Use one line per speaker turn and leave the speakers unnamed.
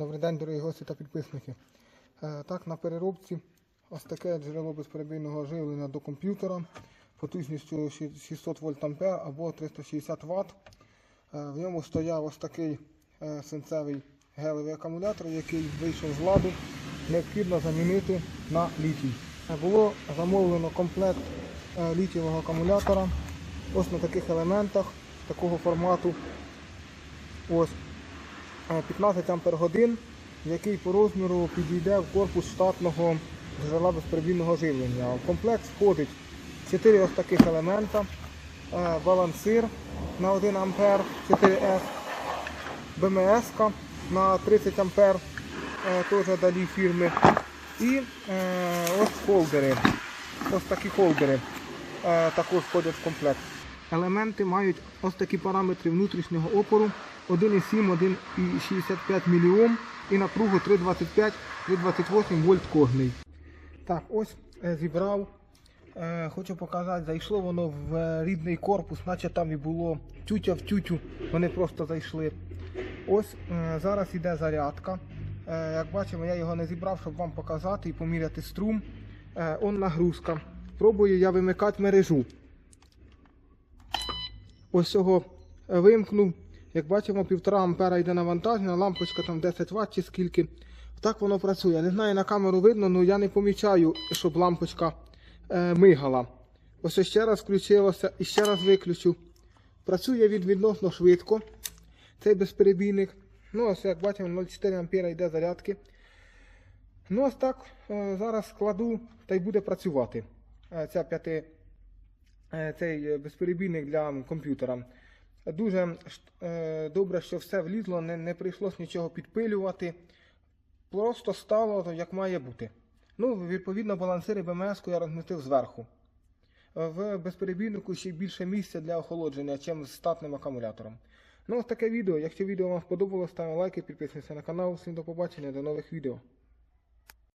Добрий день, дорогі гості та підписники. Е, Так, на переробці ось таке джерело безперебійного живлення до комп'ютера потужністю 600 вольт ампер або 360 Вт. Е, В ньому стояв ось такий е, свинцевий гелевий акумулятор, який вийшов з ладу. Необхідно замінити на літій. Було замовлено комплект літієвого акумулятора. Ось на таких елементах такого формату. Ось 15 ампер годин, який по розміру підійде в корпус штатного джерела безперебійного живлення. В комплект входить 4 ось таких елемента, е, балансир на 1 ампер 4С, БМС на 30 ампер, е, теж далі фірми. І е, ось холдери. Ось такі холдери е, також входять в комплект. Елементи мають ось такі параметри внутрішнього опору 1,7, 1,65 мільйом і напругу 3,25-3,28 вольт кожний. Так, ось е, зібрав. Е, хочу показати, зайшло воно в рідний корпус, наче там і було тютя в тютю, вони просто зайшли. Ось е, зараз іде зарядка. Як бачимо, я його не зібрав, щоб вам показати і поміряти струм. Он нагрузка. Пробую я вимикати мережу. Ось цього е, вимкнув. Як бачимо, 1,5 ампера йде навантаження, лампочка там 10 Вт чи скільки. Так воно працює. Не знаю, на камеру видно, але я не помічаю, щоб лампочка е, мигала. Ось ще раз включилося і ще раз виключу. Працює він відносно швидко. Цей безперебійник. Ну, ось як бачимо, 0,4 ампера йде зарядки. Ну, ось так е, зараз складу та й буде працювати. Е, Ця п'яти, е, цей е, безперебійник для комп'ютера. Дуже е, добре, що все влізло, не, не прийшлось нічого підпилювати. Просто стало як має бути. Ну, відповідно, балансири БМС я розмістив зверху. В безперебійнику ще більше місця для охолодження, ніж з статним акумулятором. Ну, ось таке відео. Якщо відео вам сподобалось, ставте лайки, підписуйтесь на канал. Всім до побачення, до нових відео.